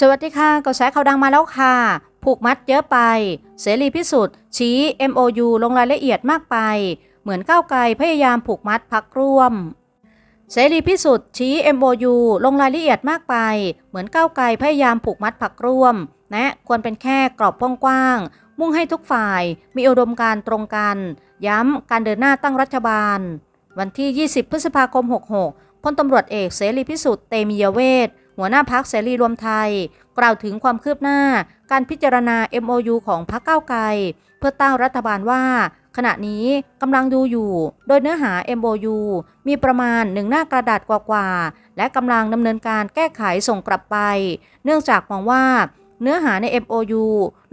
สวัสดีค่ะกระแสข่าวดังมาแล้วค่ะ ผูกมัดเยอะไป เสรีพิสุทธิ์ชี้ MOU ลงรายละเอียดมากไป เหมือนก้าวไกลพยายามผูกมัดพักร่วม เสรีพิสุทธิ์ชี้ MOU ลงรายละเอียดมากไป เหมือนก้าวไกลพยายามผูกมัดพักร่วมและควรเป็นแค่กรอบกว้างๆมุ่งให้ทุกฝ่ายมีอุดมการณ์ตรงกัน ย้ำการเดินหน้าตั้งรัฐบาล วันที่ 20 พฤษภาคม 66พลตำรวจเอกเสรีพิสุทธิ์เตมียเวท หัวหน้าพักเสรีรวมไทย กล่าวถึงความคืบหน้าการพิจารณา MOU ของพรรคก้าไกล เพื่อตั้งรัฐบาลว่า ขณะนี้กำลังดูอยู่ โดยเนื้อหา MOU มีประมาณหนึ่งหน้ากระดาษกว่าๆและกำลังดำเนินการแก้ไขส่งกลับไป เนื่องจากมองว่า เนื้อหาใน MOU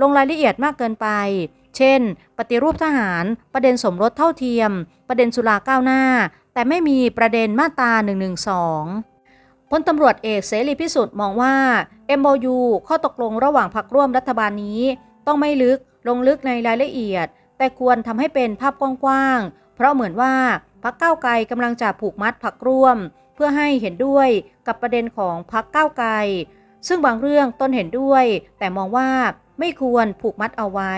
ลงรายละเอียดมากเกินไป เช่น ปฏิรูปทหาร ประเด็นสมรสเท่าเทียม ประเด็นสุราก้าวหน้า แต่ไม่มีประเด็นมาตรา112 พลตำรวจเอกเสรีพิสุทธิ์มองว่า MOU ข้อตกลงระหว่างพรรคร่วมรัฐบาลนี้ ต้องไม่ลึกลงลึกในรายละเอียด แต่ควรทำให้เป็นภาพกว้างๆ เพราะเหมือนว่าพรรคก้าวไกลกำลังจะผูกมัดพรรคร่วม เพื่อให้เห็นด้วยกับประเด็นของพรรคก้าวไกล ซึ่งบางเรื่องตนเห็นด้วย แต่มองว่าไม่ควรผูกมัดเอาไว้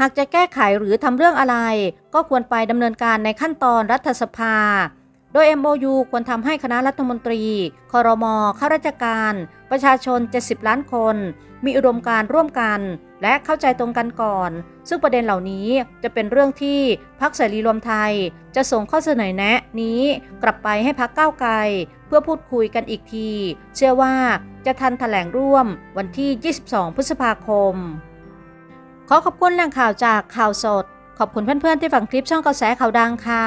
หากจะแก้ไขหรือทำเรื่องอะไร ก็ควรไปดำเนินการในขั้นตอนรัฐสภา โดย MOU ควรทำให้คณะรัฐมนตรี คอรมอข้าราชการ ประชาชน 70 ล้านคน มีอุดมการร่วมกัน และเข้าใจตรงกันก่อน ซึ่งประเด็นเหล่านี้จะเป็นเรื่องที่พักเสรีรวมไทย จะส่งข้อเสนอแนะนี้กลับไปให้พักก้าวไกล เพื่อพูดคุยกันอีกที เชื่อว่าจะทันแถลงร่วมวันที่ 22 พฤษภาคม ขอขอบคุณแหล่งข่าวจากข่าวสด ขอบคุณเพื่อนๆที่ฟังคลิปช่องกระแสข่าวดังค่ะ